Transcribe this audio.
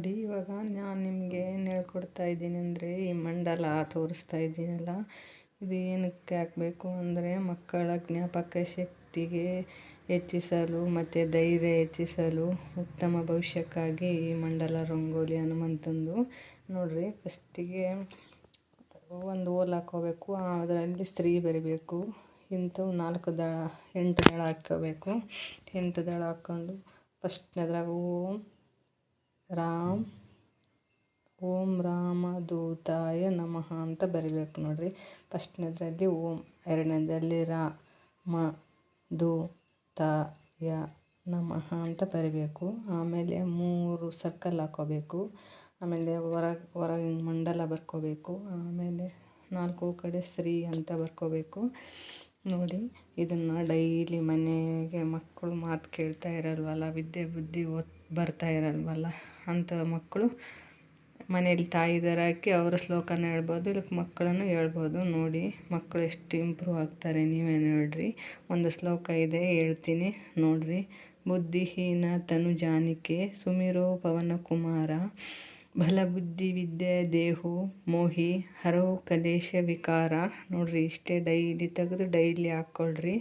ನೋಡಿ, ಇವಾಗ ನಾನು ನಿಮಗೆ ಏನು ಹೇಳ್ಕೊಡ್ತಾ ಇದ್ದೀನಿ ಅಂದರೆ, ಈ ಮಂಡಲ ತೋರಿಸ್ತಾ ಇದ್ದೀನಲ್ಲ, ಇದು ಏನಕ್ಕೆ ಹಾಕಬೇಕು ಅಂದರೆ, ಮಕ್ಕಳ ಜ್ಞಾಪಕ ಶಕ್ತಿಗೆ ಹೆಚ್ಚಿಸಲು ಮತ್ತು ಧೈರ್ಯ ಹೆಚ್ಚಿಸಲು ಉತ್ತಮ ಭವಿಷ್ಯಕ್ಕಾಗಿ ಈ ಮಂಡಲ ರಂಗೋಲಿ ಹನುಮಂತಂದು. ನೋಡಿರಿ, ಫಸ್ಟಿಗೆ ಒಂದು ಓಲ್ ಹಾಕೋಬೇಕು, ಅದರಲ್ಲಿ ಸ್ತ್ರೀ ಬರಿಬೇಕು ಇಂಥವು ನಾಲ್ಕು ದಳ, ಎಂಟು ದಳ ಹಾಕ್ಕೋಬೇಕು. ಎಂಟು ದಳ ಹಾಕ್ಕೊಂಡು, ಫಸ್ಟ್ನೇದ್ರಾಗ ರಾಮ್ ಓಂ ರಾಮ ದೂತಾಯ ನಮಃ ಅಂತ ಬರಿಬೇಕು ನೋಡಿರಿ. ಫಸ್ಟ್ನೇದ್ರಲ್ಲಿ ಓಂ, ಎರಡನೇದ್ರಲ್ಲಿ ರಾ, ಮ, ದೂ, ತ, ಯ, ನಮಃ ಅಂತ ಬರಿಬೇಕು. ಆಮೇಲೆ ಮೂರು ಸರ್ಕಲ್ ಹಾಕೋಬೇಕು. ಆಮೇಲೆ ಹೊರಗೆ ಹೊರಗೆ ಮಂಡಲ ಬರ್ಕೋಬೇಕು. ಆಮೇಲೆ ನಾಲ್ಕು ಕಡೆ ಶ್ರೀ ಅಂತ ಬರ್ಕೋಬೇಕು. ನೋಡಿ, ಇದನ್ನು ಡೈಲಿ ಮನೆಗೆ ಮಕ್ಕಳು ಮಾತು ಕೇಳ್ತಾ ಇರಲ್ವಲ್ಲ, ವಿದ್ಯೆ ಬುದ್ಧಿ ಓದ್, ಬರ್ತಾ ಇರಲ್ವಲ್ಲ ಅಂಥ ಮಕ್ಕಳು ಮನೇಲಿ ತಾಯಿದಾರ ಹಾಕಿ ಅವರ ಶ್ಲೋಕನ ಹೇಳ್ಬೋದು ಇದಕ್ಕೆ ಮಕ್ಕಳನ್ನು ಹೇಳ್ಬೋದು. ನೋಡಿ, ಮಕ್ಕಳು ಎಷ್ಟು ಇಂಪ್ರೂವ್ ಆಗ್ತಾರೆ ನೀವೇ ನೋಡಿರಿ. ಒಂದು ಶ್ಲೋಕ ಇದೆ, ಹೇಳ್ತೀನಿ, ನೋಡಿರಿ. ಬುದ್ಧಿಹೀನ ತನು ಜಾನಿಕೆ ಸುಮಿರೋ ಪವನ ಕುಮಾರ. ಬಲ ಬುದ್ಧಿ ವಿದ್ಯೆ ದೇಹು ಮೋಹಿ ಹರೋ ಕಲೇಶ ವಿಕಾರ. ನೋಡಿರಿ, ಇಷ್ಟೇ ಡೈಲಿ ತೆಗೆದು ಡೈಲಿ ಹಾಕ್ಕೊಳ್ರಿ.